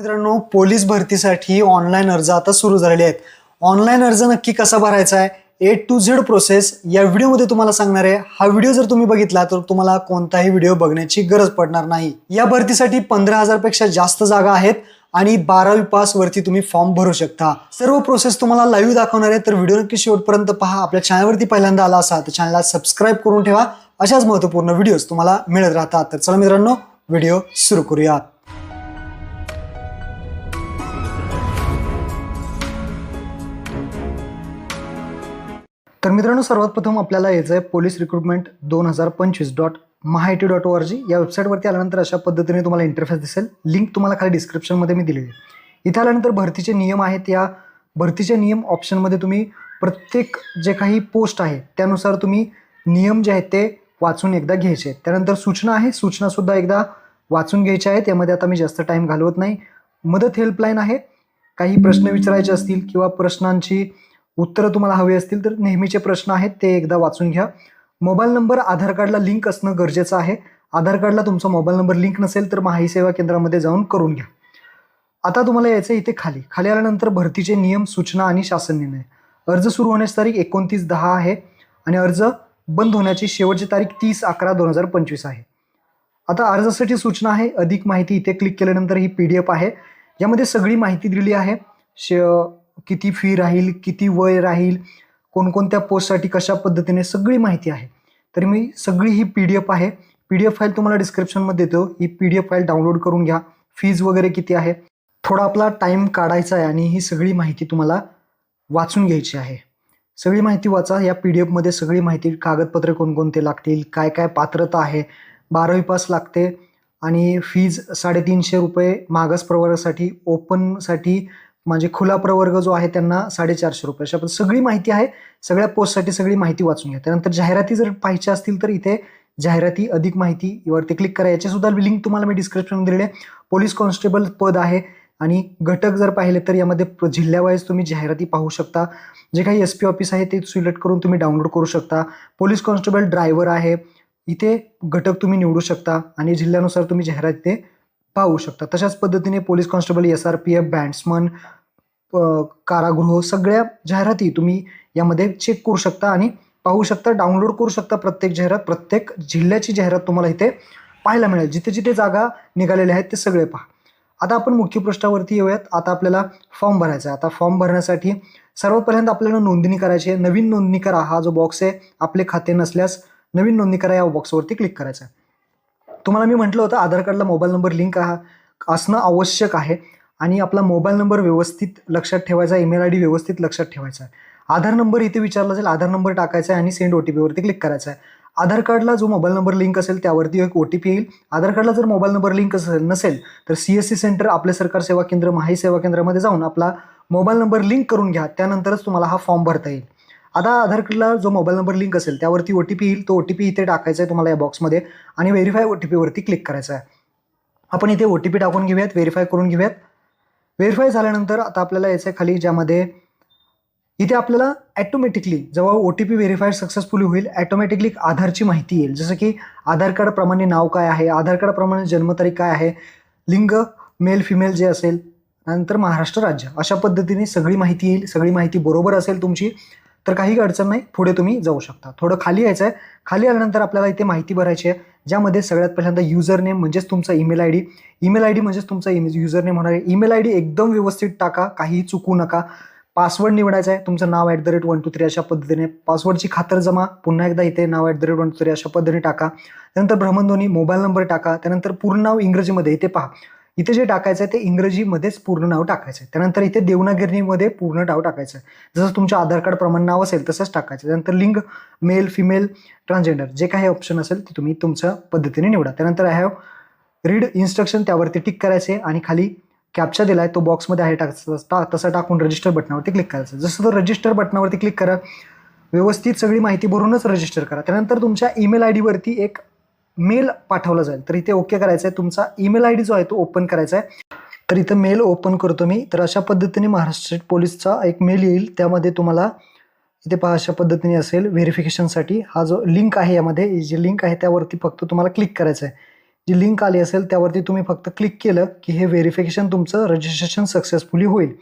मित्रांनो पोलीस भरतीसाठी ऑनलाईन अर्ज आता सुरू झालेले आहेत. ऑनलाईन अर्ज नक्की कसा भरायचा आहे? ए टू झेड प्रोसेस या व्हिडिओमध्ये तुम्हाला सांगणार आहे हा व्हिडिओ जर तुम्ही बघितला तर तुम्हाला कोणताही व्हिडिओ बघण्याची गरज पडणार नाही. या भरतीसाठी पंधरा हजारपेक्षा जास्त जागा आहेत आणि बारावी पास वरती तुम्ही फॉर्म भरू शकता. सर्व प्रोसेस तुम्हाला लाईव्ह दाखवणार आहे तर व्हिडिओ नक्की शेवटपर्यंत पहा. आपल्या चॅनलवरती पहिल्यांदा आला असा तर चॅनलला सबस्क्राईब करून ठेवा. अशाच महत्त्वपूर्ण व्हिडिओज तुम्हाला मिळत राहतात. तर चला मित्रांनो व्हिडिओ सुरू करूयात तर मित्रांनो सर्वात प्रथम आपल्याला यायचं आहे पोलीस रिक्रुटमेंट दोन हजार पंचवीस dot MahaIT dot O R G या वेबसाईटवरती आल्यानंतर अशा पद्धतीने तुम्हाला इंटरफेस दिसेल. लिंक तुम्हाला खाली डिस्क्रिप्शनमध्ये मी दिलेली आहे. इथे आल्यानंतर भरतीचे नियम आहेत. या भरतीचे नियम ऑप्शनमध्ये तुम्ही प्रत्येक जे काही पोस्ट आहे त्यानुसार तुम्ही नियम जे आहेत ते वाचून एकदा घ्यायचे. आहेत त्यानंतर सूचना आहे. सूचनासुद्धा एकदा वाचून घ्यायच्या आहेत. यामध्ये आता मी जास्त टाईम घालवत नाही. मदत हेल्पलाईन आहे. काही प्रश्न विचारायचे असतील किंवा प्रश्नांची उत्तरं तुम्हाला हवी असतील तर नेहमीचे प्रश्न आहेत ते एकदा वाचून घ्या. मोबाईल नंबर आधार कार्डला लिंक असणं गरजेचं आहे. आधार कार्डला तुमचा मोबाईल नंबर लिंक नसेल तर माही सेवा केंद्रामध्ये जाऊन करून घ्या. आता तुम्हाला यायचं इथे खाली. खाली आल्यानंतर भरतीचे नियम सूचना आणि शासन निर्णय. अर्ज सुरू होण्याची तारीख एकोणतीस दहा आहे आणि अर्ज बंद होण्याची शेवटची तारीख तीस अकरा दोन हजार पंचवीस आहे. आता अर्जासाठी सूचना आहे. अधिक माहिती इथे क्लिक केल्यानंतर ही पी डी एफ आहे. यामध्ये सगळी माहिती दिली आहे. श किती फी राहील किती वय राहील कोणकोणत्या पोस्टसाठी कशा पद्धतीने सगळी माहिती आहे. तर मी सगळी ही पी डी एफ आहे. पी डी एफ फाईल तुम्हाला डिस्क्रिप्शनमध्ये देतो. ही P D F file download करून घ्या. फीज वगैरे किती आहे? थोडा आपला टाईम काढायचा आहे आणि ही सगळी माहिती तुम्हाला वाचून घ्यायची आहे. सगळी माहिती वाचा. या पी डी एफमध्ये सगळी माहिती कागदपत्रे कोणकोणते लागतील काय काय पात्रता आहे बारावी पास लागते आणि फीज साडेतीनशे रुपये मागास प्रवर्गासाठी ओपनसाठी म्हणजे खुला प्रवर्ग जो आहे त्यांना साडेचारशे रुपये. अशा पण सगळी माहिती आहे. सगळ्या पोस्टसाठी सगळी माहिती वाचून घ्या. त्यानंतर जाहिराती जर पाहिजे असतील तर इथे जाहिराती अधिक माहिती वरती क्लिक करा. याची सुद्धा लिंक तुम्हाला मी डिस्क्रिप्शन दिलेली आहे. पोलीस कॉन्स्टेबल पद आहे आणि घटक जर पाहिले तर यामध्ये जिल्ह्यावाईज तुम्ही जाहिराती पाहू शकता. जे काही एस पी ऑफिस आहे ते सिलेक्ट करून तुम्ही डाउनलोड करू शकता. पोलीस कॉन्स्टेबल ड्रायव्हर आहे. इथे घटक तुम्ही निवडू शकता आणि जिल्ह्यानुसार तुम्ही जाहिरात ते पाहू शकता. तशाच पद्धतीने police constable S R P F bandsman कारागृह सगळ्या जाहिराती तुम्ही यामध्ये चेक करू शकता आणि पाहू शकता डाउनलोड करू शकता प्रत्येक जाहिरात प्रत्येक जिल्ह्याची जाहिरात तुम्हाला इथे पाहायला मिळेल. जिथे जिथे जागा निघालेल्या आहेत ते सगळे पहा. आता आपण मुख्य पृष्ठावरती येऊयात. आता आपल्याला फॉर्म भरायचा आहे. आता फॉर्म भरण्यासाठी सर्वपर्यंत आपल्याला नोंदणी करायची आहे. नवीन नोंदणी करा. हा जो बॉक्स आहे आपले खाते नसल्यास नवीन नोंदणी करा. या बॉक्सवरती क्लिक करायचं आहे. तुम्हाला मी म्हटलं होतं आधार कार्डला मोबाईल नंबर लिंक हा असणं आवश्यक आहे. आणि आपला मोबाईल नंबर व्यवस्थित लक्षात ठेवायचा ईमेल आय डी व्यवस्थित लक्षात ठेवायचा आहे. आधार नंबर इथे विचारला जाईल आधार नंबर टाकायचा आहे आणि सेंड ओ टी पीवरती क्लिक करायचा आहे. आधार कार्डला जो मोबाईल नंबर लिंक असेल त्यावरती एक ओ टी पी येईल. आधार कार्डला जर मोबाईल नंबर लिंक असेल नसेल तर सी एस सी सेंटर आपले सरकार सेवा केंद्र माही सेवा केंद्रामध्ये जाऊन आपला मोबाईल नंबर लिंक करून घ्या. त्यानंतरच तुम्हाला हा फॉर्म भरता येईल. आता आधार कार्डला जो मोबाईल नंबर लिंक असेल त्यावरती ओ टी पी येईल. तो ओ टी पी इथे टाकायचा आहे तुम्हाला या बॉक्समध्ये आणि व्हेरीफाय ओ टी पीवरती क्लिक करायचा आहे. आपण इथे ओ टी पी टाकून घेऊयात व्हेरीफाय करून घेऊयात. व्हेरीफाय झाल्यानंतर आता आपल्याला याच्या आहे खाली ज्यामध्ये इथे आपल्याला ॲटोमॅटिकली जेव्हा O T P verify successfully होईल ॲटोमॅटिकली आधारची माहिती येईल. जसं की आधार कार्डप्रमाणे नाव काय आहे आधार कार्डप्रमाणे जन्मतारीख काय आहे लिंग मेल फिमेल जे असेल नंतर महाराष्ट्र राज्य अशा पद्धतीने सगळी माहिती येईल सगळी माहिती बरोबर असेल तुमची तर काही अडचण नाही पुढे तुम्ही जाऊ शकता. थोडं खाली यायचं आहे खाली आल्यानंतर आपल्याला इथे माहिती भरायची आहे. ज्यामध्ये सगळ्यात पहिल्यांदा युजर नेम म्हणजेच तुमचा email I D email I D म्हणजेच तुमचा युजर नेम होणार आहे. ईमेल आय डी एकदम व्यवस्थित टाका काही चुकू नका. पासवर्ड निवडायचा आहे तुमचं नाव at the rate one two three अशा पद्धतीने. पासवर्डची खातरजमा पुन्हा एकदा इथे नाव at the rate one two three अशा पद्धतीने टाका. त्यानंतर भ्रमणध्वनी मोबाईल नंबर टाका. त्यानंतर पूर्ण नाव इंग्रजीमध्ये इथे पहा. इथे जे टाकायचं आहे ते इंग्रजीमध्येच पूर्ण नाव टाकायचं आहे. त्यानंतर इथे देवनागिरणीमध्ये पूर्ण नाव टाकायचं आहे. जसं तुमच्या आधार कार्ड प्रमाण नाव असेल तसंच टाकायचं त्यानंतर लिंग मेल फिमेल ट्रान्सजेंडर जे काही ऑप्शन असेल ते तुम्ही तुमच्या पद्धतीने निवडा. त्यानंतर आय हॅव रीड इन्स्ट्रक्शन त्यावरती टिक करायचे आणि खाली कॅप्चा दिला आहे तो बॉक्समध्ये आहे टाक तसा टाकून रजिस्टर बटनावरती क्लिक करायचं. जसं तर रजिस्टर बटनावरती क्लिक करा व्यवस्थित सगळी माहिती भरूनच रजिस्टर करा. त्यानंतर तुमच्या ईमेल आय डीवरती एक मेल पाठवला जाईल. तर इथे ओके करायचं आहे तुमचा ईमेल आय डी जो आहे तो ओपन करायचा आहे तर इथं मेल ओपन करतो मी. तर अशा पद्धतीने महाराष्ट्र स्टेट पोलीसचा एक मेल येईल. त्यामध्ये तुम्हाला इथे पहा अशा पद्धतीने असेल व्हेरिफिकेशनसाठी हा जो लिंक आहे यामध्ये जे लिंक आहे त्यावरती फक्त तुम्हाला क्लिक करायचं आहे जी लिंक आली असेल त्यावरती तुम्ही फक्त क्लिक केलं की हे व्हेरिफिकेशन तुमचं रजिस्ट्रेशन सक्सेसफुली होईल.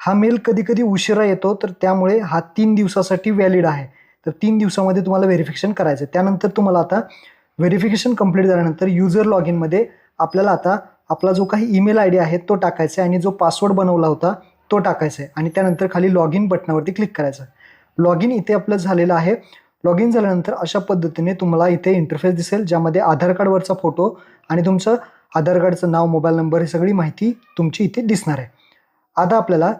हा मेल कधी कधी उशिरा येतो तर त्यामुळे हा तीन दिवसासाठी व्हॅलिड आहे. तर तीन दिवसामध्ये तुम्हाला व्हेरिफिकेशन करायचं आहे त्यानंतर तुम्हाला आता व्हेरिफिकेशन कंप्लीट झाल्यानंतर युजर लॉग इनमध्ये आपल्याला आता आपला जो काही ईमेल आय डी आहे तो टाकायचा आहे आणि जो पासवर्ड बनवला होता तो टाकायचा आहे. आणि त्यानंतर खाली लॉग इन बटनावरती क्लिक करायचं आहे. लॉग इन इथे आपलं झालेलं आहे. लॉग इन झाल्यानंतर अशा पद्धतीने तुम्हाला इथे इंटरफेस दिसेल ज्यामध्ये आधार कार्डवरचा फोटो आणि तुमचं आधार कार्डचं नाव मोबाईल नंबर ही सगळी माहिती तुमची इथे दिसणार आहे. आता आपल्याला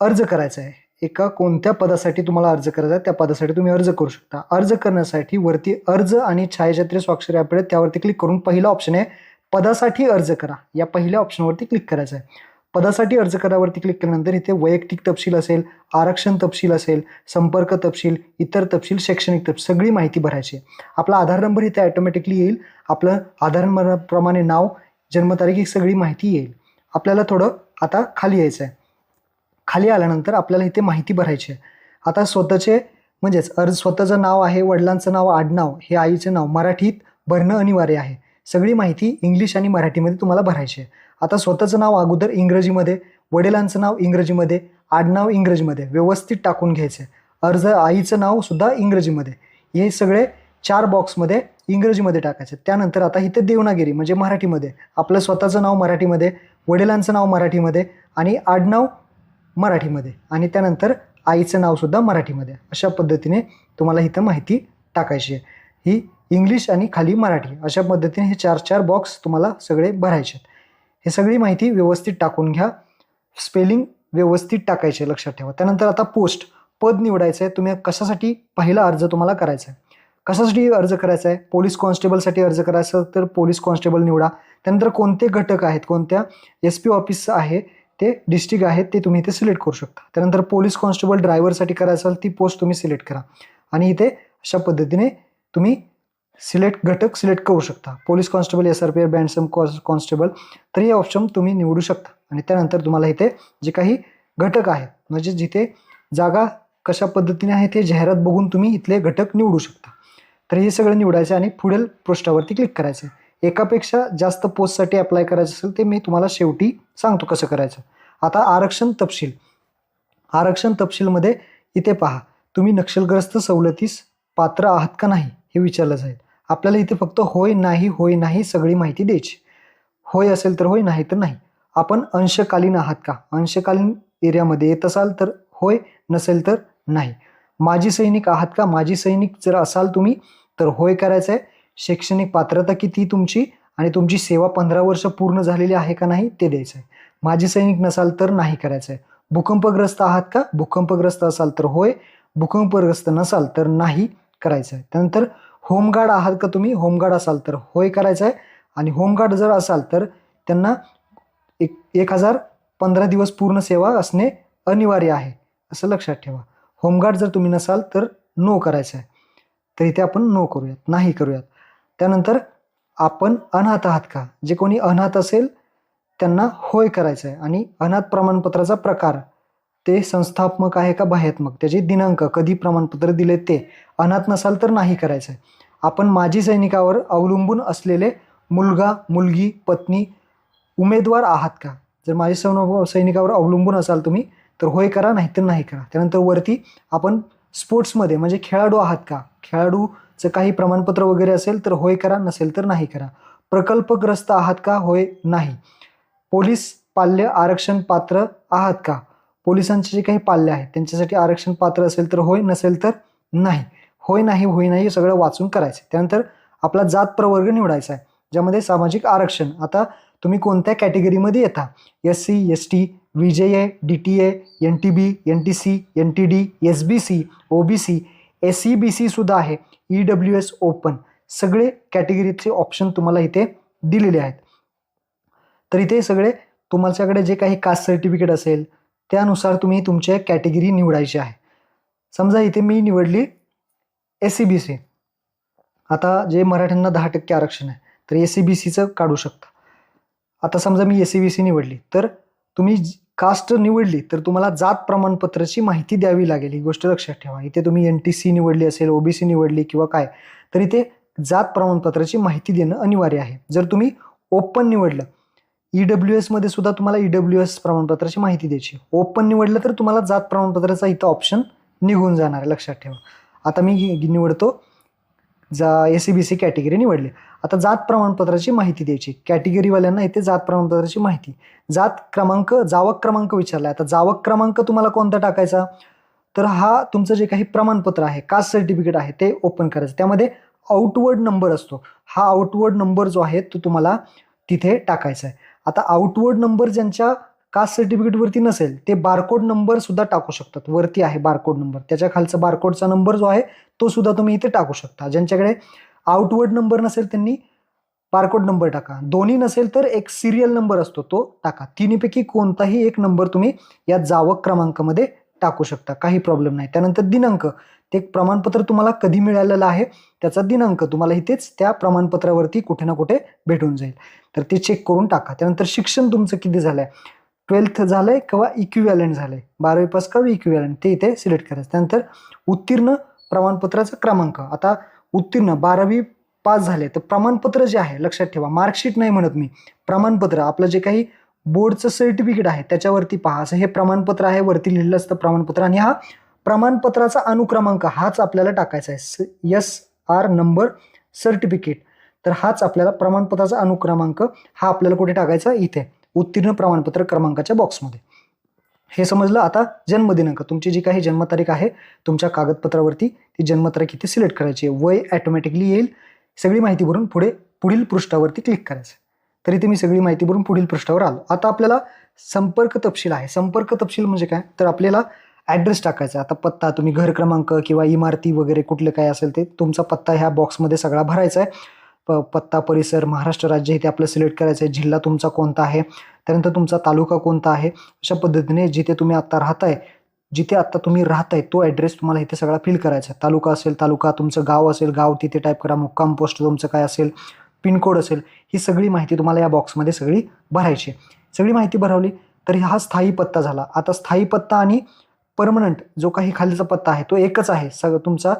अर्ज करायचा आहे. एका कोणत्या पदासाठी तुम्हाला अर्ज करायचा आहे त्या पदासाठी तुम्ही अर्ज करू शकता. अर्ज करण्यासाठी वरती अर्ज आणि छायाचित्रे स्वाक्षरी ॲप त्यावरती क्लिक करून पहिला ऑप्शन आहे पदासाठी अर्ज करा. या पहिल्या ऑप्शनवरती क्लिक करायचं आहे. पदासाठी अर्ज करावरती क्लिक केल्यानंतर इथे वैयक्तिक तपशील असेल आरक्षण तपशील असेल संपर्क तपशील इतर तपशील शैक्षणिक तपशील सगळी माहिती भरायची आहे. आपला आधार नंबर इथे ॲटोमॅटिकली येईल. आपलं आधार नंबरप्रमाणे नाव जन्मतारीख ही सगळी माहिती येईल. आपल्याला थोडं आता खाली यायचं आहे. खाली आल्यानंतर आपल्याला इथे माहिती भरायची आहे. आता स्वतःचे म्हणजेच अर्ज स्वतःचं नाव आहे वडिलांचं नाव आडनाव हे आईचं नाव मराठीत भरणं अनिवार्य आहे. सगळी माहिती इंग्लिश आणि मराठीमध्ये तुम्हाला भरायची आहे. आता स्वतःचं नाव अगोदर इंग्रजीमध्ये वडिलांचं नाव इंग्रजीमध्ये आडनाव इंग्रजीमध्ये व्यवस्थित टाकून घ्यायचं आहे. अर्ज आईचं नावसुद्धा इंग्रजीमध्ये. हे सगळे चार बॉक्समध्ये इंग्रजीमध्ये टाकायचे. त्यानंतर आता इथे देवनागिरी म्हणजे मराठीमध्ये. आपलं स्वतःचं नाव मराठीमध्ये वडिलांचं नाव मराठीमध्ये आणि आडनाव मराठीमध्ये. आणि त्यानंतर आईचं नावसुद्धा मराठीमध्ये. अशा पद्धतीने तुम्हाला इथं माहिती टाकायची आहे. ही इंग्लिश आणि खाली मराठी अशा पद्धतीने हे चार चार बॉक्स तुम्हाला सगळे भरायचे आहेत. हे सगळी माहिती व्यवस्थित टाकून घ्या. स्पेलिंग व्यवस्थित टाकायचे लक्षात ठेवा. त्यानंतर आता पोस्ट पद निवडायचं आहे. तुम्ही कशासाठी पहिला अर्ज तुम्हाला करायचा आहे? कशासाठी अर्ज करायचा आहे? पोलीस कॉन्स्टेबलसाठी अर्ज करायचा तर पोलीस कॉन्स्टेबल निवडा. त्यानंतर कोणते घटक आहेत? कोणत्या एस पी ऑफिस आहे? ते डिस्ट्रिक्ट आहेत ते तुम्ही इथे सिलेक्ट करू शकता. त्यानंतर पोलीस कॉन्स्टेबल ड्रायव्हरसाठी करायचं असेल ती पोस्ट तुम्ही सिलेक्ट करा. आणि इथे अशा पद्धतीने तुम्ही सिलेक्ट घटक सिलेक्ट करू शकता. Police constable S R P F bandsman constable तर हे ऑप्शन तुम्ही निवडू शकता. आणि त्यानंतर तुम्हाला इथे जे काही घटक आहेत म्हणजे जिथे जागा कशा पद्धतीने आहे ते जाहिरात बघून तुम्ही इथले घटक निवडू शकता. तर हे सगळं निवडायचं आणि पुढील पृष्ठावरती क्लिक करायचं. एकापेक्षा जास्त पोस्टसाठी अप्लाय करायचं असेल ते मी तुम्हाला शेवटी सांगतो कसं करायचं. आता आरक्षण तपशील. आरक्षण तपशीलमध्ये इथे पहा तुम्ही नक्षलग्रस्त सवलतीस पात्र आहात का नाही हे विचारलं जाईल. आपल्याला इथे फक्त होय नाही होय नाही सगळी माहिती द्यायची. होय असेल तर होय नाही तर नाही. आपण अंशकालीन आहात का? अंशकालीन एरियामध्ये येत असाल तर होय नसेल तर नाही. माजी सैनिक आहात का? माजी सैनिक जर असाल तुम्ही तर होय करायचं आहे शैक्षणिक पात्रता किती तुमची? आणि तुमची सेवा पंधरा वर्ष पूर्ण झालेली आहे का नाही ते द्यायचं आहे माजी सैनिक नसाल तर नाही करायचं आहे भूकंपग्रस्त आहात का? भूकंपग्रस्त असाल तर होय. भूकंपग्रस्त नसाल तर नाही करायचं आहे त्यानंतर होमगार्ड आहात का तुम्ही? होमगार्ड असाल तर होय करायचं आहे आणि होमगार्ड जर असाल तर त्यांना एक एक हजार पंधरा दिवस पूर्ण सेवा असणे अनिवार्य आहे. असं लक्षात ठेवा. होमगार्ड जर तुम्ही नसाल तर नो करायचं आहे तर इथे आपण नो करूयात. नाही करूयात. त्यानंतर आपण अनाथ आहात का? जे कोणी अनाथ असेल त्यांना होय करायचं आहे आणि अनाथ प्रमाणपत्राचा प्रकार ते संस्थात्मक आहे का बाह्यात्मक? त्याचे दिनांक कधी प्रमाणपत्र दिले ते अनाथ नसाल तर नाही करायचं आहे आपण माजी सैनिकावर अवलंबून असलेले मुलगा मुलगी पत्नी उमेदवार आहात का? जर माझी सैन सैनिकावर अवलंबून असाल तुम्ही तर होय करा नाही तर नाही करा. त्यानंतर वरती आपण स्पोर्ट्समध्ये म्हणजे खेळाडू आहात का? खेळाडू चं काही प्रमाणपत्र वगैरे असेल तर होय करा नसेल तर नाही करा. प्रकल्पग्रस्त आहात का होय नाही. पोलीस पाल्य आरक्षण पात्र आहात का? पोलिसांचे जे काही पाल्य आहेत त्यांच्यासाठी आरक्षण पात्र असेल तर होय नसेल तर नाही. होय नाही होय नाही सगळं वाचून करायचं त्यानंतर आपला जात प्रवर्ग निवडायचा आहे ज्यामध्ये सामाजिक आरक्षण. आता तुम्ही कोणत्या कॅटेगरीमध्ये येता? S C S T V J A D T A N T B N T C N T D S B C O B C S C B C सुद्धा आहे ई डब्ल्यू एस ओपन सगळे कॅटेगरीचे option तुम्हाला इथे दिलेले आहेत. तर इथे सगळे तुमच्याकडे जे काही कास्ट सर्टिफिकेट असेल त्यानुसार तुम्ही तुमच्या कॅटेगरी निवडायची आहे. समजा इथे मी निवडली एस सी बी सी आता जे मराठ्यांना दहा टक्के आरक्षण आहे तर एस सी बी सीचं काढू शकता. आता समजा मी एस सी बी सी निवडली तर तुम्ही कास्ट निवडली तर तुम्हाला जात प्रमाणपत्राची माहिती द्यावी लागेल. ही गोष्ट लक्षात ठेवा. इथे तुम्ही एन टी सी निवडली असेल ओबीसी निवडली किंवा काय तर इथे जात प्रमाणपत्राची माहिती देणं अनिवार्य आहे. जर तुम्ही ओपन निवडलं ई डब्ल्यू एसमध्ये सुद्धा तुम्हाला ई डब्ल्यू एस प्रमाणपत्राची माहिती द्यायची ओपन निवडलं तर तुम्हाला जात प्रमाणपत्राचा इथं ऑप्शन निघून जाणार आहे लक्षात ठेवा. आता मी निवडतो जा S C B C category निवडली. आता जात प्रमाणपत्राची माहिती द्यायची. कॅटेगरीवाल्यांना इथे जात प्रमाणपत्राची माहिती. जात क्रमांक जावक क्रमांक विचारला आता जावक क्रमांक तुम्हाला कोणता टाकायचा? तर हा तुमचं जे काही प्रमाणपत्र आहे कास्ट सर्टिफिकेट आहे ते ओपन करायचं. त्यामध्ये आउटवर्ड नंबर असतो. हा आउटवर्ड नंबर जो आहे तो तुम्हाला तिथे टाकायचा आहे. आता आउटवर्ड नंबर ज्यांच्या कास्ट सर्टिफिकेटवरती नसेल ते बारकोड नंबर सुद्धा टाकू शकतात. वरती आहे बारकोड नंबर त्याच्या खालचा बारकोडचा नंबर जो आहे तो सुद्धा तुम्ही इथे टाकू शकता. ज्यांच्याकडे आउटवर्ड नंबर नसेल त्यांनी बारकोड नंबर टाका. दोन्ही नसेल तर एक सिरियल नंबर असतो तो टाका. तिन्हीपैकी कोणताही एक नंबर तुम्ही या जावक क्रमांकामध्ये टाकू शकता. काही प्रॉब्लेम नाही. त्यानंतर दिनांक. ते प्रमाणपत्र तुम्हाला कधी मिळालेलं आहे त्याचा दिनांक तुम्हाला इथेच त्या प्रमाणपत्रावरती कुठे ना कुठे भेटून जाईल. तर ते चेक करून टाका. त्यानंतर शिक्षण तुमचं किती झालं आहे ट्वेल्थ झालं आहे किंवा इक्विव्हॅलंट झालं आहे बारावी पास किंवा इक्विव्हॅलंट ते इथे सिलेक्ट करायचं. त्यानंतर उत्तीर्ण प्रमाणपत्राचा क्रमांक. आता उत्तीर्ण बारावी पास झाले. तर प्रमाणपत्र जे आहे लक्षात ठेवा मार्कशीट नाही म्हणत मी. प्रमाणपत्र आपलं जे काही बोर्डचं सर्टिफिकेट आहे त्याच्यावरती पहा. असं हे प्रमाणपत्र आहे वरती लिहिलं असतं प्रमाणपत्र. आणि हा प्रमाणपत्राचा अनुक्रमांक हाच आपल्याला टाकायचा आहे. एस आर नंबर सर्टिफिकेट तर हाच आपल्याला प्रमाणपत्राचा अनुक्रमांक हा आपल्याला कुठे टाकायचा? इथे. उत्तीर्ण प्रमाणपत्र क्रमांकाच्या बॉक्समध्ये हे समजलं? आता जन्मदिनांक. तुमची जी काही जन्मतारीख आहे तुमच्या कागदपत्रावरती ती जन्मतारीख इथे सिलेक्ट करायची आहे. वय ॲटोमॅटिकली येईल. सगळी माहिती भरून पुढे पुढील पृष्ठावरती क्लिक करायचं. तरी ते मी सगळी माहिती भरून पुढील पृष्ठावर आलो. आता आपल्याला संपर्क तपशील आहे. संपर्क तपशील म्हणजे काय? तर आपल्याला ॲड्रेस टाकायचा आहे. आता पत्ता तुम्ही घर क्रमांक किंवा इमारती वगैरे कुठलं काय असेल ते तुमचा पत्ता ह्या बॉक्समध्ये सगळा भरायचा आहे. प पत्ता परिसर महाराष्ट्र राज्य इथे आपलं सिलेक्ट करायचं आहे जिल्हा तुमचा कोणता आहे? त्यानंतर तुमचा तालुका कोणता आहे? अशा पद्धतीने जिथे तुम्ही आत्ता राहताय जिथे आत्ता तुम्ही राहताय तो ॲड्रेस तुम्हाला इथे सगळा फिल करायचा आहे. तालुका असेल तालुका तुमचं गाव असेल गाव तिथे टाईप करा. मुक्काम पोस्ट तुमचं काय असेल पिनकोड असेल ही सगळी माहिती तुम्हाला या बॉक्समध्ये सगळी भरायची आहे. सगळी माहिती भरवली तर हा स्थायी पत्ता झाला. आता स्थायी पत्ता आणि परमनंट जो काही खालीचा पत्ता आहे तो एकच आहे. सग तुमचा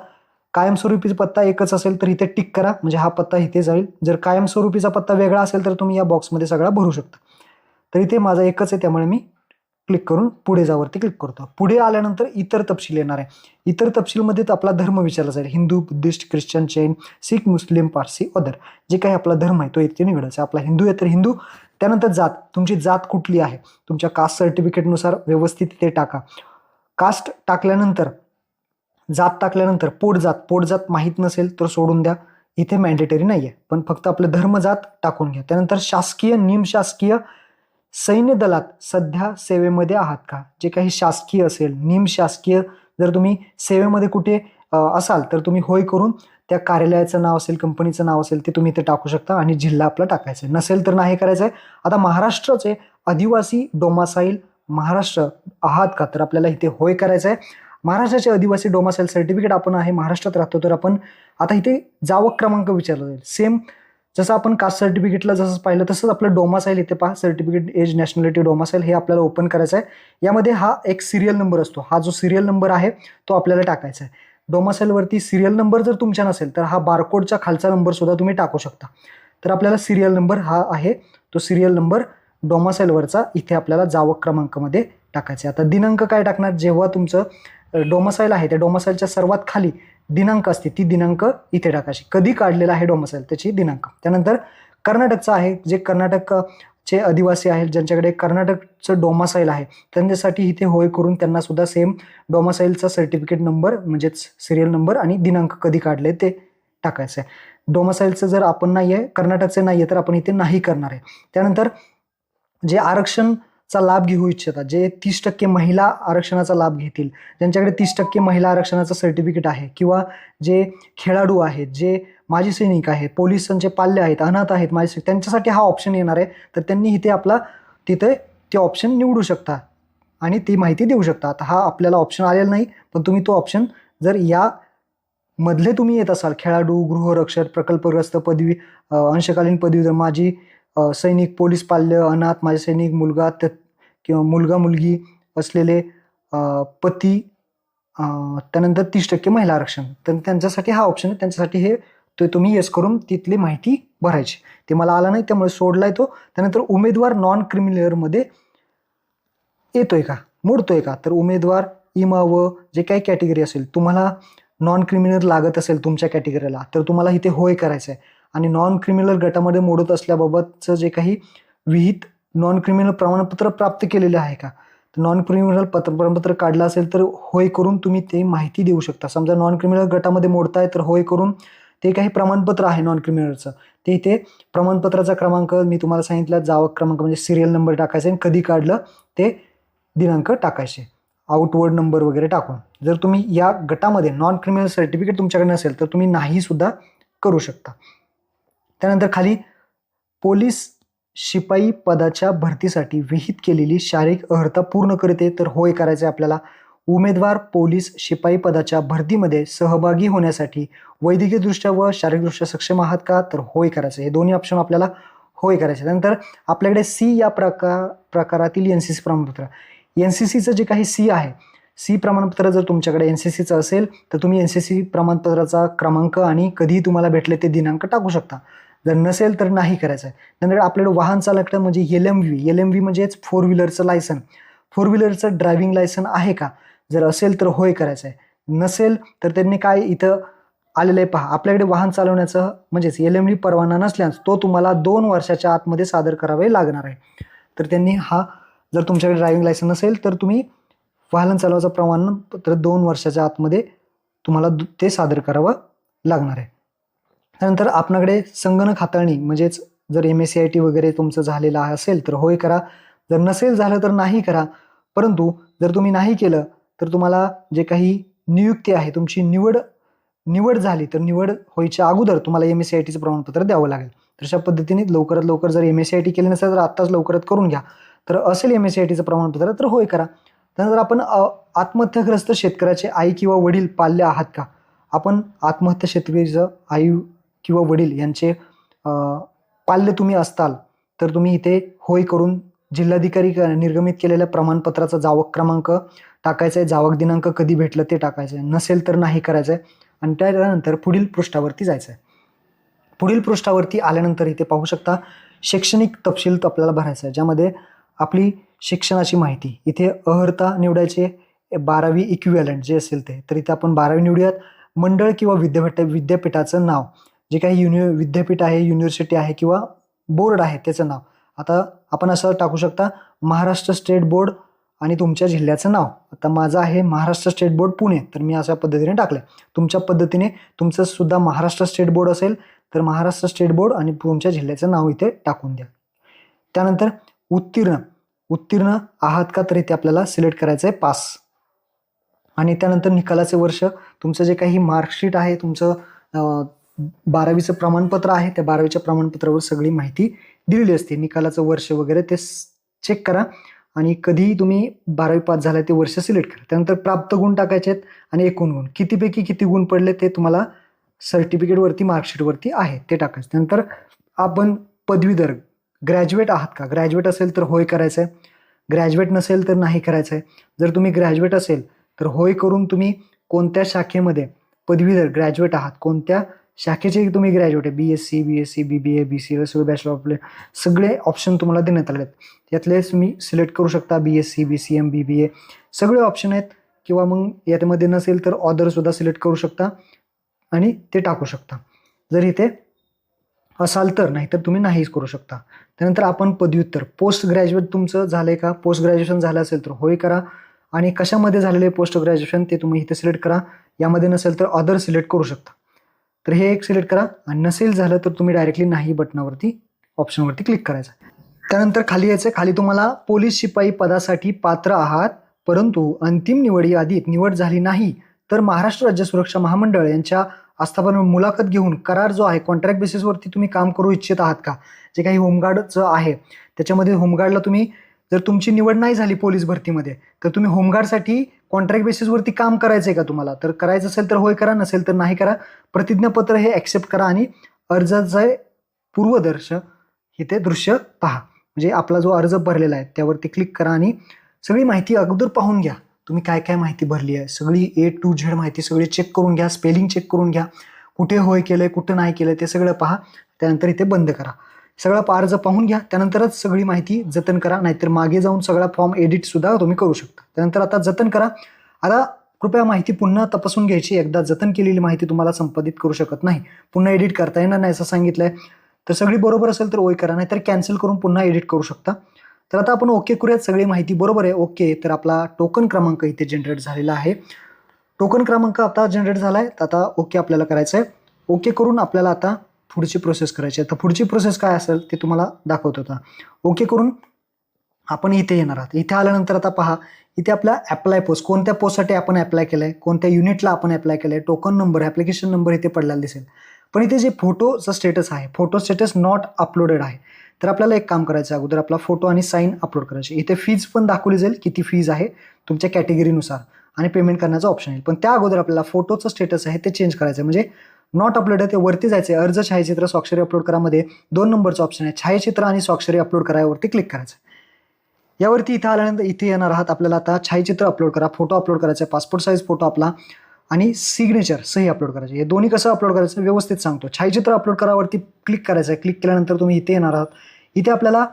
कायमस्वरूपीचा पत्ता एकच असेल तर इथे टिक करा. म्हणजे हा पत्ता इथे जाईल. जर कायमस्वरूपीचा पत्ता वेगळा असेल तर तुम्ही या बॉक्समध्ये सगळा भरू शकता. तर इथे माझा एकच आहे त्यामुळे मी क्लिक करून पुढे जावरती क्लिक करतो. पुढे आल्यानंतर इतर तपशील येणार आहे. इतर तपशीलमध्ये तर आपला धर्म विचारला जाईल. Hindu Buddhist Christian Jain Sikh Muslim Parsi other जे काही आपला धर्म आहे तो इथे निघडायचा आपला हिंदू आहे तर हिंदू. त्यानंतर जात. तुमची जात कुठली आहे? तुमच्या कास्ट सर्टिफिकेटनुसार व्यवस्थित ते टाका. कास्ट टाकल्यानंतर जात टाकल्यानंतर पोट जात पोट जात माहीत नसेल तर सोडून द्या. इथे मॅन्डेटरी नाही आहे पण फक्त आपलं धर्मजात टाकून घ्या. त्यानंतर शासकीय निमशासकीय सैन्य दलात सध्या सेवेमध्ये आहात का? जे काही शासकीय असेल निमशासकीय जर तुम्ही सेवेमध्ये कुठे असाल तर तुम्ही होय करून त्या कार्यालयाचं नाव असेल कंपनीचं नाव असेल ते तुम्ही इथे टाकू शकता आणि जिल्हा आपला टाकायचा आहे. नसेल तर नाही करायचं आहे आता महाराष्ट्राचे आदिवासी डोमासाईल महाराष्ट्र आहात का? तर आपल्याला इथे होय करायचं आहे महाराष्ट्राचे आदिवासी डोमासाईल सर्टिफिकेट आपण आहे महाराष्ट्रात राहतो तर आपण आता इथे जावक क्रमांक विचारला जाईल. सेम जसं आपण कास्ट सर्टिफिकेटला जसं पाहिलं तसंच आपलं डोमासाईल इथे पहा सर्टिफिकेट एज नॅशनॅलिटी डोमासाईल हे आपल्याला ओपन करायचं आहे. यामध्ये हा एक सिरियल नंबर असतो. हा जो सिरियल नंबर आहे तो आपल्याला टाकायचा आहे. डोमासाईलवरती सिरियल नंबर जर तुमच्या नसेल तर हा बारकोडच्या खालचा नंबरसुद्धा तुम्ही टाकू शकता. तर आपल्याला सिरियल नंबर हा आहे तो सिरियल नंबर डोमासाईलवरचा इथे आपल्याला जावक क्रमांकामध्ये टाकायचा आहे. आता दिनांक काय टाकणार? जेव्हा तुमचं डोमासाईल आहे त्या डोमासाईलच्या सर्वात खाली दिनांक असते ती दिनांक इथे टाकायची. कधी काढलेला आहे डोमासाईल? त्याची दिनांक. त्यानंतर कर्नाटकचं आहे जे कर्नाटकचे आदिवासी आहेत ज्यांच्याकडे कर्नाटकचं डोमासाईल आहे त्यांच्यासाठी इथे होय करून त्यांना सुद्धा सेम डोमासाईलचा सर्टिफिकेट नंबर म्हणजेच सिरियल नंबर आणि दिनांक कधी काढले ते टाकायचं. आहे डोमासाईलचं जर आपण नाही आहे कर्नाटकचं नाही आहे तर आपण इथे नाही करणार आहे. त्यानंतर जे आरक्षण चा लाभ घेऊ इच्छितात जे तीस टक्के महिला आरक्षणाचा लाभ घेतील ज्यांच्याकडे तीस टक्के महिला आरक्षणाचं सर्टिफिकेट आहे किंवा जे खेळाडू आहेत जे माजी सैनिक आहेत पोलिसांचे पाल्य आहेत अनाथ आहेत माजी सैनिक त्यांच्यासाठी हा ऑप्शन येणार आहे. तर त्यांनी इथे आपला तिथे ते ऑप्शन निवडू शकता आणि ती माहिती देऊ शकता. आता हा आपल्याला ऑप्शन आलेला नाही पण तुम्ही तो ऑप्शन जर या मधले तुम्ही येत असाल खेळाडू गृहरक्षक प्रकल्पग्रस्त पदवी अंशकालीन पदवीधर माजी सैनिक पोलीस पाल्य अनाथ माझे सैनिक मुलगा त किंवा मुलगा मुलगी असलेले पती त्यानंतर तीस टक्के महिला आरक्षण. तर त्यांच्यासाठी हा ऑप्शन आहे. त्यांच्यासाठी हे ते तुम्ही येस करून तिथली माहिती भरायची. ते मला आला नाही त्यामुळे सोडलाय तो. त्यानंतर उमेदवार नॉन क्रिमिनलमध्ये येतोय का? मोडतोय का? तर उमेदवार इमा व जे काही कॅटेगरी असेल तुम्हाला नॉन क्रिमिनल लागत असेल तुमच्या कॅटेगरीला तर तुम्हाला इथे होय करायचं आहे आणि नॉन क्रिमिनल गटामध्ये मोडत असल्याबाबतचं जे काही विहित नॉन क्रिमिनल प्रमाणपत्र प्राप्त केलेले आहे का? तर नॉन क्रिमिनल पत्र प्रमाणपत्र काढलं असेल तर होय करून तुम्ही ते माहिती देऊ शकता. समजा नॉन क्रिमिनल गटामध्ये मोडताय तर होय करून ते काही प्रमाणपत्र आहे नॉन क्रिमिनलचं ते इथे प्रमाणपत्राचा क्रमांक मी तुम्हाला सांगितलं जावक क्रमांक म्हणजे सिरियल नंबर टाकायचा आणि कधी काढलं ते दिनांक टाकायचे. आउटवर्ड नंबर वगैरे टाकून. जर तुम्ही या गटामध्ये नॉन क्रिमिनल सर्टिफिकेट तुमच्याकडे नसेल तर तुम्ही नाही सुद्धा करू शकता. त्यानंतर खाली पोलीस शिपाई पदाच्या भरतीसाठी विहित केलेली शारीरिक अर्हता पूर्ण करते तर होय करायचे आपल्याला. उमेदवार पोलीस शिपाई पदाच्या भरतीमध्ये सहभागी होण्यासाठी वैद्यकीयदृष्ट्या व शारीरिकदृष्ट्या सक्षम आहात का? तर होय करायचं हे दोन्ही ऑप्शन आपल्याला होय करायचे त्यानंतर आपल्याकडे सी या प्रकार प्रकारातील एन सी सी प्रमाणपत्र. एन सी सीचं जे काही सी आहे सी प्रमाणपत्र जर तुमच्याकडे एन सी सीचं असेल तर तुम्ही एन सी सी प्रमाणपत्राचा क्रमांक आणि कधीही तुम्हाला भेटले ते दिनांक टाकू शकता. जर नसेल तर नाही करायचं आहे नंतर आपल्याकडे वाहन चालक म्हणजे L M V L M V म्हणजेच फोर व्हीलरचं लायसन फोर व्हीलरचं ड्रायव्हिंग लायसन आहे का? जर असेल तर होय करायचं आहे नसेल तर त्यांनी काय इथं आलेलं आहे पहा. आपल्याकडे वाहन चालवण्याचं म्हणजेच एल एम व्ही परवाना नसल्यास तो तुम्हाला दोन वर्षाच्या आतमध्ये सादर करावे लागणार आहे. तर त्यांनी हा जर तुमच्याकडे ड्रायव्हिंग लायसन नसेल तर तुम्ही वाहन चालवायचं प्रमाणपत्र दोन वर्षाच्या आतमध्ये तुम्हाला दु- ते सादर करावं लागणार आहे. त्यानंतर आपणाकडे संगणक हाताळणी म्हणजेच जर M S C I T वगैरे तुमचं झालेलं असेल तर होय करा. जर नसेल झालं तर नाही करा. परंतु जर तुम्ही नाही केलं तर तुम्हाला जे काही नियुक्ती आहे तुमची निवड निवड झाली तर निवड व्हायच्या अगोदर तुम्हाला एम एस सी आय टीचं प्रमाणपत्र द्यावं लागेल. तर अशा पद्धतीने लवकरात लवकर जर M S C I T केली नसेल तर आत्ताच लवकरात करून घ्या. तर असेल एम एस सी आय टीचं प्रमाणपत्र तर होय करा. त्यानंतर आपण आत्महत्याग्रस्त शेतकऱ्याचे आई किंवा वडील पाल्य आहात का? आपण आत्महत्या शेतकरीचं आई किंवा वडील यांचे पाल्य तुम्ही असताल तर तुम्ही इथे होय करून जिल्हाधिकारी क- निर्गमित केलेल्या प्रमाणपत्राचा जावक क्रमांक टाकायचा आहे जावक दिनांक कधी भेटलं ते टाकायचं आहे नसेल तर नाही करायचं आहे आणि त्यानंतर पुढील पृष्ठावरती जायचं आहे पुढील पृष्ठावरती आल्यानंतर इथे पाहू शकता शैक्षणिक तपशील आपल्याला भरायचा आहे ज्यामध्ये आपली शिक्षणाची माहिती. इथे अहर्ता निवडायचे बारावी इक्विवॅलंट जे असेल ते तर इथे आपण बारावी निवडूयात. मंडळ किंवा विद्यापीठ विद्यापीठाचं नाव. जे काही युनि विद्यापीठ आहे युनिव्हर्सिटी आहे किंवा बोर्ड आहे त्याचं नाव. आता आपण असं टाकू शकता महाराष्ट्र स्टेट बोर्ड आणि तुमच्या जिल्ह्याचं नाव. आता माझं आहे महाराष्ट्र स्टेट बोर्ड पुणे. तर मी अशा पद्धतीने टाकलं तुमच्या पद्धतीने तुमचं सुद्धा महाराष्ट्र स्टेट बोर्ड असेल तर महाराष्ट्र स्टेट बोर्ड आणि तुमच्या जिल्ह्याचं नाव इथे टाकून द्या. त्यानंतर उत्तीर्ण. उत्तीर्ण आहात का तर इथे आपल्याला सिलेक्ट करायचं आहे पास आणि त्यानंतर निकालाचे वर्ष. तुमचं जे काही मार्कशीट आहे तुमचं बारावीचं प्रमाणपत्र आहे त्या बारावीच्या प्रमाणपत्रावर सगळी माहिती दिलेली असते. निकालाचं वर्ष वगैरे ते चेक करा आणि कधीही तुम्ही बारावी पास झाला ते वर्ष सिलेक्ट करा. त्यानंतर प्राप्त गुण टाकायचे आहेत आणि एकूण गुण. कितीपैकी किती गुण पडले ते तुम्हाला सर्टिफिकेटवरती मार्कशीटवरती आहे ते टाकायचं. त्यानंतर आपण पदवीधर ग्रॅज्युएट आहात का? ग्रॅज्युएट असेल तर होय करायचं आहे ग्रॅज्युएट नसेल तर नाही करायचं आहे जर तुम्ही ग्रॅज्युएट असेल तर होय करून तुम्ही कोणत्या शाखेमध्ये पदवीधर ग्रॅज्युएट आहात कोणत्या शाखेचे तुम्ही ग्रॅज्युएट आहे B S C B S C B B A B C A सगळे बॅचलर आपले सगळे ऑप्शन तुम्हाला देण्यात आले आहेत यातले तुम्ही सिलेक्ट करू शकता B S C B C M B B A सगळे ऑप्शन आहेत किंवा मग याच्यामध्ये नसेल तर ऑदरसुद्धा सिलेक्ट करू शकता आणि ते टाकू शकता. जर इथे असाल तर नाहीतर तुम्ही नाहीच करू शकता. त्यानंतर आपण पदव्युत्तर पोस्ट ग्रॅज्युएट तुमचं झालं आहे का? पोस्ट ग्रॅज्युएशन झालं असेल तर होय करा. आणि कशामध्ये झालेलं आहे पोस्ट ग्रॅज्युएशन ते तुम्ही इथे सिलेक्ट करा. यामध्ये नसेल तर अदर सिलेक्ट करू शकता. तर हे एक सिलेक्ट करा. आणि नसेल झालं तर तुम्ही डायरेक्टली नाही बटनावरती ऑप्शनवरती क्लिक करायचं. त्यानंतर खाली यायचं. खाली तुम्हाला पोलीस शिपाई पदासाठी पात्र आहात. परंतु अंतिम निवडी यादीत निवड झाली नाही तर महाराष्ट्र राज्य सुरक्षा महामंडळ यांच्या आस्थापन मुलाखत घेऊन करार जो आहे कॉन्ट्रॅक्ट बेसिसवरती तुम्ही काम करू इच्छित आहात का? जे काही होमगार्डचं आहे त्याच्यामध्ये होमगार्डला तुम्ही जर तुमची निवड नाही झाली पोलीस भरतीमध्ये तर तुम्ही होमगार्डसाठी कॉन्ट्रॅक्ट बेसिसवरती काम करायचं आहे का तुम्हाला? तर करायचं असेल तर होय करा नसेल तर नाही करा. प्रतिज्ञापत्र हे ॲक्सेप्ट करा आणि अर्जाचं पूर्वदर्श. इथे दृश्य पहा. म्हणजे आपला जो अर्ज भरलेला आहे त्यावरती क्लिक करा आणि सगळी माहिती अगोदर पाहून घ्या. तुम्ही काय काय माहिती भरली आहे? सगळी ए टू झेड माहिती सगळी चेक करून घ्या स्पेलिंग चेक करून घ्या. कुठे होय केलं आहे कुठं नाही केलं ते सगळं पहा. त्यानंतर इथे बंद करा. सगळा पार्ज पाहून घ्या. त्यानंतरच सगळी माहिती जतन करा. नाहीतर मागे जाऊन सगळा फॉर्म एडिटसुद्धा तुम्ही करू शकता. त्यानंतर आता जतन करा. आता कृपया माहिती पुन्हा तपासून घ्यायची. एकदा जतन केलेली माहिती तुम्हाला संपादित करू शकत नाही. पुन्हा एडिट करता येणार नाही असं सांगितलंय. तर सगळी बरोबर असेल तर ओय करा. नाहीतर कॅन्सल करून पुन्हा एडिट करू शकता. तर आता आपण ओके करूयात. सगळी माहिती बरोबर आहे. ओके तर आपला टोकन क्रमांक इथे जनरेट झालेला आहे. टोकन क्रमांक आता जनरेट झाला आहे तर आता ओके आपल्याला करायचं आहे ओके करून आपल्याला आता पुढची प्रोसेस करायची आहे. तर पुढची प्रोसेस काय असेल ते तुम्हाला दाखवत होता. ओके करून आपण इथे येणार आहात. इथे आल्यानंतर आता पहा इथे आपला अप्लाय पोस्ट कोणत्या पोस्टसाठी आपण अप्लाय केलं आहे कोणत्या युनिटला आपण अप्लाय केलं आहे टोकन नंबर ॲप्लिकेशन नंबर इथे पडलेला दिसेल. पण इथे जे फोटोचं स्टेटस आहे फोटो स्टेटस नॉट अपलोडेड आहे. तर आपल्याला एक काम करायचं अगोदर आपला फोटो आणि साईन अपलोड करायची. इथे फीज पण दाखवली जाईल किती फीज आहे तुमच्या कॅटेगरीनुसार आणि पेमेंट करण्याचा ऑप्शन येईल. पण त्या अगोदर आपल्याला फोटोचं स्टेटस आहे ते चेंज करायचं आहे. म्हणजे नॉट अपलोड आहे ते वरती जायचं आहे अर्ज छायाचित्र स्वाक्षरी अपलोड करामध्ये दोन नंबरचं ऑप्शन आहे. छायाचित्र आणि स्वाक्षरी अपलोड करायवरती क्लिक करायचं. यावरती इथं आल्यानंतर इथे येणार आहात आपल्याला आता छायाचित्र अपलोड करा फोटो अपलोड करायचा आहे पासपोर्ट साईज फोटो आपला आणि सिग्नेचर सही अपलोड करायचे. हे दोन्ही कसं अपलोड करायचं व्यवस्थित सांगतो. छायाचित्र अपलोड करावरती क्लिक करायचं आहे. क्लिक केल्यानंतर तुम्ही इथे येणार आहात. इथे आपल्याला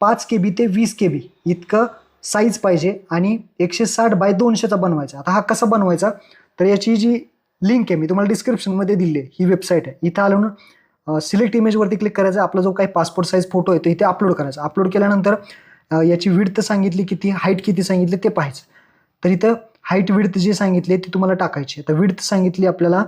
पाच के बी ते वीस के बी इतकं साईज पाहिजे आणि एकशे साठ बाय दोनशेचा बनवायचा. आता हा कसा बनवायचा? तर याची जी लिंक आहे मी तुम्हाला डिस्क्रिप्शनमध्ये दिली आहे ही वेबसाईट आहे. इथं आलं सिलेक्ट इमेजवरती क्लिक करायचं आपला जो काही पासपोर्ट साईज फोटो आहे तो इथे अपलोड करायचा. अपलोड केल्यानंतर याची विड्थ सांगितली किती हाईट किती सांगितली ते पाहायचं. तर इथं हाईट विड्थ जी सांगितली ती तुम्हाला टाकायची तर विड्थ सांगितली आपल्याला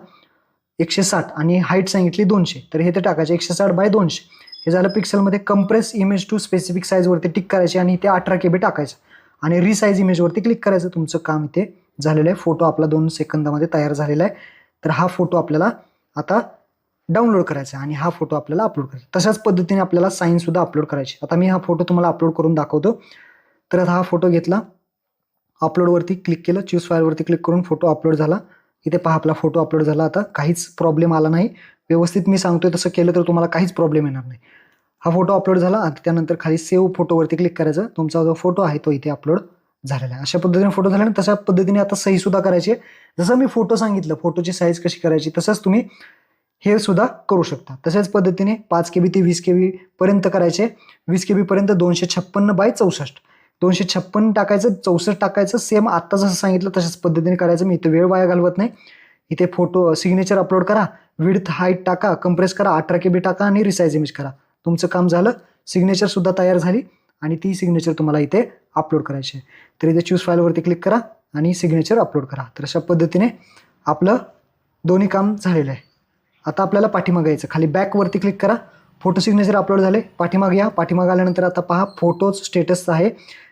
एकशे साठ आणि हाईट सांगितली दोनशे. तर हे ते टाकायचे एकशे साठ बाय दोनशे. हे झालं पिक्सलमध्ये कंप्रेस इमेज टू स्पेसिफिक साईजवरती टिक करायचे आणि ते अठरा के बी टाकायचं. आणि रिसाईज इमेजवरती क्लिक करायचं तुमचं काम इथे झालेला. आहे फोटो आपला दोन सेकंदामध्ये तयार झालेला आहे. तर हा फोटो आपल्याला आता डाउनलोड करायचा आहे आणि हा फोटो आपल्याला अपलोड करायचा तशाच पद्धतीने आपल्याला साईनसुद्धा अपलोड करायची आता मी हा फोटो तुम्हाला अपलोड करून दाखवतो. तर आता हा फोटो घेतला. अपलोडवरती क्लिक केलं. चूज फाईलवरती क्लिक करून फोटो अपलोड झाला. इथे पहा आपला फोटो अपलोड झाला आता. काहीच प्रॉब्लेम आला नाही. व्यवस्थित मी सांगतोय तसं केलं तर तुम्हाला काहीच प्रॉब्लेम येणार नाही. हा फोटो अपलोड झाला. आणि त्यानंतर खाली सेव्ह फोटोवरती क्लिक करायचं. तुमचा जो फोटो आहे तो इथे अपलोड झालेला आहे. अशा पद्धतीने फोटो झाला आणि तशा पद्धतीने आता सही सुद्धा करायची आहे. जसं मी फोटो सांगितलं फोटोची साईज कशी करायची तसंच तुम्ही हे सुद्धा करू शकता. तशाच पद्धतीने पाच के बी ते वीस के बी पर्यंत करायचे. वीस के बी पर्यंत दोनशे छप्पन्न बाय चौसष्ट. दोनशे छप्पन्न टाकायचं चौसष्ट टाकायचं सेम आत्ता जसं सांगितलं तशाच पद्धतीने करायचं. मी इथे वेळ वाया घालवत नाही. इथे फोटो सिग्नेचर अपलोड करा. विड्थ हाईट टाका. कंप्रेस करा. अठरा के बी टाका आणि रिसाईज इमेज करा. तुमचं काम झालं. सिग्नेचर सुद्धा तयार झाली. आणि ती सिग्नेचर तुम्हाला इथे अपलोड करायचे. तर इथे चूज फाईलवरती क्लिक करा आणि सिग्नेचर अपलोड करा. तर अशा पद्धतीने आपलं दोन्ही काम झालेलं आहे. आता आपल्याला पाठीमागे यायचं. खाली बॅकवरती क्लिक करा. फोटो सिग्नेचर अपलोड झाले. पाठीमाग या. पाठीमाग आल्यानंतर आता पहा फोटोज स्टेटस आहे.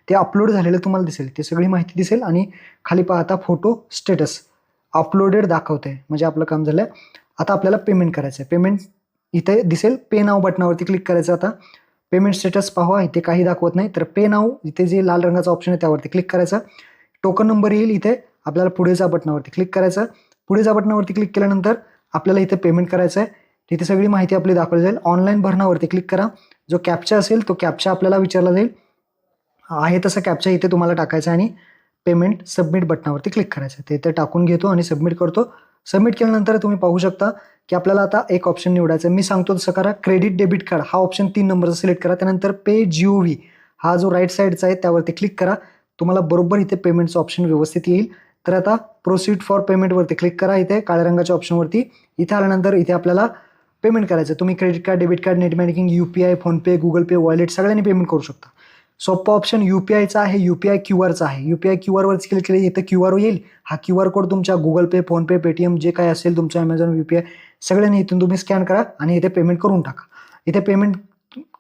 ते अपलोड झालेलं तुम्हाला दिसेल. ते सगळी माहिती दिसेल आणि खाली पाहता फोटो स्टेटस अपलोडेड दाखवते म्हणजे आपलं काम झालं आता आपल्याला पेमेंट करायचं आहे पेमेंट इथे दिसेल. पे नाव बटनावरती क्लिक करायचं आता. पेमेंट स्टेटस पाहा इथे काही दाखवत नाही. तर पे नाव इथे जे लाल रंगाचा ऑप्शन आहे त्यावरती क्लिक करायचं. टोकन नंबर येईल इथे आपल्याला पुढे जा बटनावरती क्लिक करायचं. पुढे जा बटनावरती क्लिक केल्यानंतर आपल्याला इथे पेमेंट करायचं आहे तिथे सगळी माहिती आपली दाखवली जाईल. ऑनलाईन भरणावरती क्लिक करा. जो कॅप्चा असेल तो कॅप्चा आपल्याला विचारला जाईल. आहे तसा कॅप्चा इथे तुम्हाला टाकायचा आणि पेमेंट सबमिट बटनावरती क्लिक करायचं. ते इथे टाकून घेतो आणि सबमिट करतो. सबमिट केल्यानंतर तुम्ही पाहू शकता की आपल्याला आता एक ऑप्शन निवडायचा आहे. मी सांगतो तसं करा क्रेडिट डेबिट कार्ड हा ऑप्शन तीन नंबरचा सिलेक्ट करा. त्यानंतर पे जिओ व्ही हा जो राईट साईडचा आहे त्यावरती क्लिक करा. तुम्हाला बरोबर इथे पेमेंटचं ऑप्शन व्यवस्थित येईल. तर आता प्रोसीड फॉर पेमेंटवरती क्लिक करा इथे काळ्या रंगाच्या ऑप्शनवरती इथे आल्यानंतर इथे आपल्याला पेमेंट करायचं तुम्ही credit card debit card net banking U P I PhonePe Google Pay wallet सगळ्यांनी पेमेंट करू शकता. सोपा ऑप्शन यू पी आयचा आहे यू पी आय क्यू आरचा आहे. यू पी आय क्यू आरवर क्लिक केले इथं क्यू आर येईल. हा क्यू आर कोड तुमच्या गुगल पे फोनपे पेटीएम जे काय असेल तुमचं अमेझॉन यू पी आय सगळ्यांनी इथून तुम्ही स्कॅन करा आणि इथे पेमेंट करून टाका. इथे पेमेंट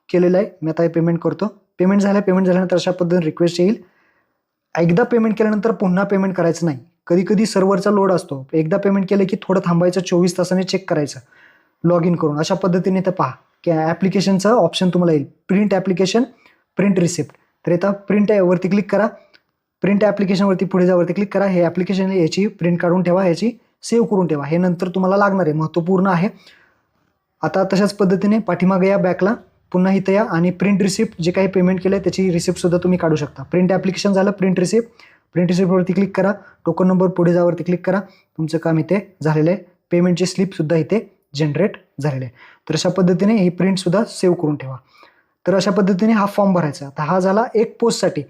केलेलं आहे. मी आता हे पेमेंट करतो. पेमेंट झालं पेमेंट झाल्यानंतर अशा पद्धतीने रिक्वेस्ट येईल. एकदा पेमेंट केल्यानंतर पुन्हा पेमेंट करायचं नाही. कधी कधी सर्व्हरचा लोड असतो. एकदा पेमेंट केलं की थोडं थांबायचं चोवीस तासाने चेक करायचं. लॉग इन करून. अशा पद्धतीने ते पहा. की ॲप्लिकेशनचं ऑप्शन तुम्हाला येईल. प्रिंट ॲप्लिकेशन प्रिंट रिसिप्ट तर इथं प्रिंट वरती क्लिक करा. प्रिंट ॲप्लिकेशनवरती पुढे जावरती क्लिक करा. हे ॲप्लिकेशन याची प्रिंट काढून ठेवा. याची सेव्ह करून ठेवा. हे नंतर तुम्हाला लागणार आहे. महत्त्वपूर्ण आहे. आता तशाच पद्धतीने पाठीमागे या बॅकला पुन्हा इथं या आणि प्रिंट रिसिप्ट जे काही पेमेंट केलं आहे त्याची रिसिप्टसुद्धा तुम्ही काढू शकता. प्रिंट ॲप्लिकेशन झालं प्रिंट रिसिप्ट प्रिंट रिसिप्टवरती क्लिक करा. टोकन नंबर पुढे जावरती क्लिक करा. तुमचं काम इथे झालेलं आहे. पेमेंटची स्लिपसुद्धा इथे जनरेट झालेले आहे. तर अशा पद्धतीने ही प्रिंटसुद्धा सेव्ह करून ठेवा. तर अशा पद्धतीने हा फॉर्म भरायचा. आता हा झाला एक पोस्टसाठी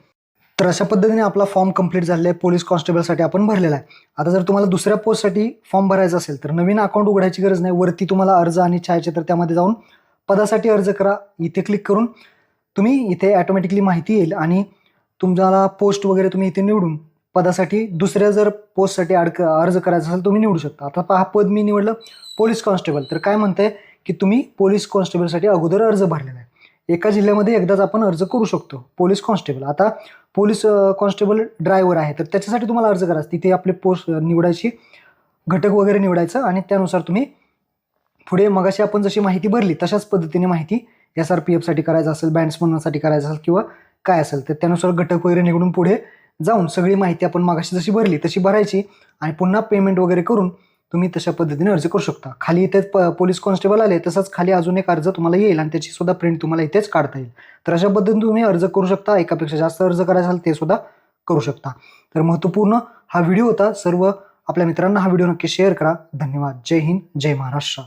तर अशा पद्धतीने आपला फॉर्म कंप्लीट झालेला आहे. पोलीस कॉन्स्टेबलसाठी आपण भरलेला आहे. आता जर तुम्हाला दुसऱ्या पोस्टसाठी फॉर्म भरायचा असेल तर नवीन अकाउंट उघडायची गरज नाही. वरती तुम्हाला अर्ज आणि छायाचित्र त्यामध्ये जाऊन पदासाठी अर्ज करा. इथे क्लिक करून तुम्ही इथे ॲटोमॅटिकली माहिती येईल आणि तुम्हाला पोस्ट वगैरे तुम्ही इथे निवडून पदासाठी दुसऱ्या जर पोस्टसाठी अडक अर्ज करायचा असेल तुम्ही निवडू शकता. आता पहा पद मी निवडलं पोलीस कॉन्स्टेबल तर काय म्हणते की तुम्ही पोलीस कॉन्स्टेबलसाठी अगोदर अर्ज भरलेला आहे. एका जिल्ह्यामध्ये एकदाच आपण अर्ज करू शकतो. Police constable. आता पोलीस कॉन्स्टेबल ड्रायव्हर आहे तर त्याच्यासाठी तुम्हाला अर्ज करायचा तिथे आपले पोस्ट निवडायची घटक वगैरे निवडायचं आणि त्यानुसार तुम्ही पुढे मगाशी आपण जशी माहिती भरली तशाच पद्धतीने माहिती एस आर पी एफसाठी करायचं असेल बँड्समनसाठी करायचं असेल किंवा काय असेल तर त्यानुसार घटक वगैरे निवडून पुढे जाऊन सगळी माहिती आपण मागाशी जशी भरली तशी भरायची आणि पुन्हा पेमेंट वगैरे करून तुम्ही तशा पद्धतीने अर्ज करू शकता. खाली इथेच प पोलीस कॉन्स्टेबल आले तसंच खाली अजून एक अर्ज तुम्हाला येईल आणि त्याची सुद्धा प्रिंट तुम्हाला इथेच काढता येईल. तर अशा पद्धतीने तुम्ही अर्ज करू शकता. एकापेक्षा जास्त अर्ज करायचा असेल ते सुद्धा करू शकता. तर महत्त्वपूर्ण हा व्हिडिओ होता. सर्व आपल्या मित्रांना हा व्हिडिओ नक्की शेअर करा. धन्यवाद. जय हिंद. जय महाराष्ट्र.